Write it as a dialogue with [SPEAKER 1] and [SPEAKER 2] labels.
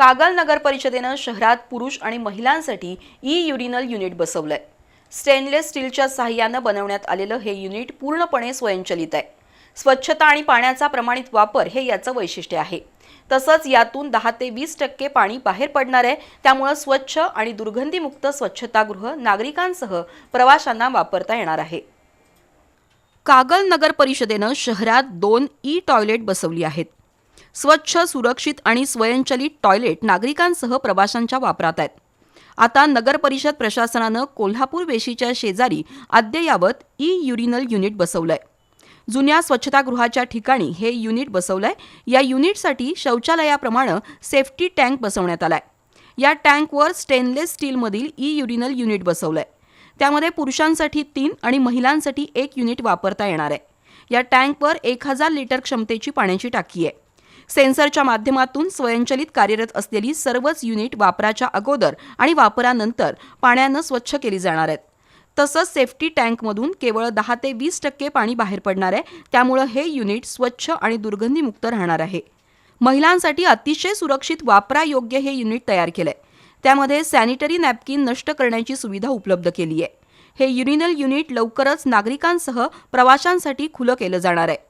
[SPEAKER 1] कागल नगर परिषदेनं शहरात पुरुष आणि महिलांसाठी ई युरिनल युनिट बसवलंय. स्टेनलेस स्टीलच्या सहाय्यानं बनवण्यात आलेलं हे युनिट पूर्णपणे स्वयंचलित आहे. स्वच्छता आणि पाण्याचा प्रमाणित वापर हे याचं वैशिष्ट्य आहे. तसंच यातून दहा ते वीस टक्के पाणी बाहेर पडणार आहे. त्यामुळं स्वच्छ आणि दुर्गंधीमुक्त स्वच्छतागृह नागरिकांसह प्रवाशांना वापरता येणार आहे. कागल नगर परिषदेनं शहरात दोन ई टॉयलेट बसवली आहेत. स्वच्छ सुरक्षित आणि स्वयंचलित टॉयलेट नागरिकांसह प्रवाशांच्या वापरात आहेत. आता नगर परिषद प्रशासनानं कोल्हापूर वेशीच्या शेजारी अद्ययावत ई युरिनल युनिट बसवलंय. जुन्या स्वच्छतागृहाच्या ठिकाणी हे युनिट बसवलंय. या युनिटसाठी शौचालयाप्रमाणे सेफ्टी टँक बसवण्यात आलाय. या टँकवर स्टेनलेस स्टीलमधील ई युरिनल युनिट बसवलंय. त्यामध्ये पुरुषांसाठी तीन आणि महिलांसाठी एक युनिट वापरता येणार आहे. या टँकवर एक हजार लिटर क्षमतेची पाण्याची टाकी आहे. सेन्सरच्या माध्यमातून स्वयंचलित कार्यरत असलेली सर्वच युनिट वापराच्या अगोदर आणि वापरानंतर पाण्यानं स्वच्छ केली जाणार आहेत. तसंच सेफ्टी टँकमधून केवळ दहा ते वीस टक्के पाणी बाहेर पडणार आहे. त्यामुळं हे युनिट स्वच्छ आणि दुर्गंधीमुक्त राहणार आहे. महिलांसाठी अतिशय सुरक्षित वापरायोग्य हे युनिट तयार केलंय. त्यामध्ये सॅनिटरी नॅपकिन नष्ट करण्याची सुविधा उपलब्ध केली आहे. हे युरिनल युनिट लवकरच नागरिकांसह प्रवाशांसाठी खुलं केलं जाणार आहे.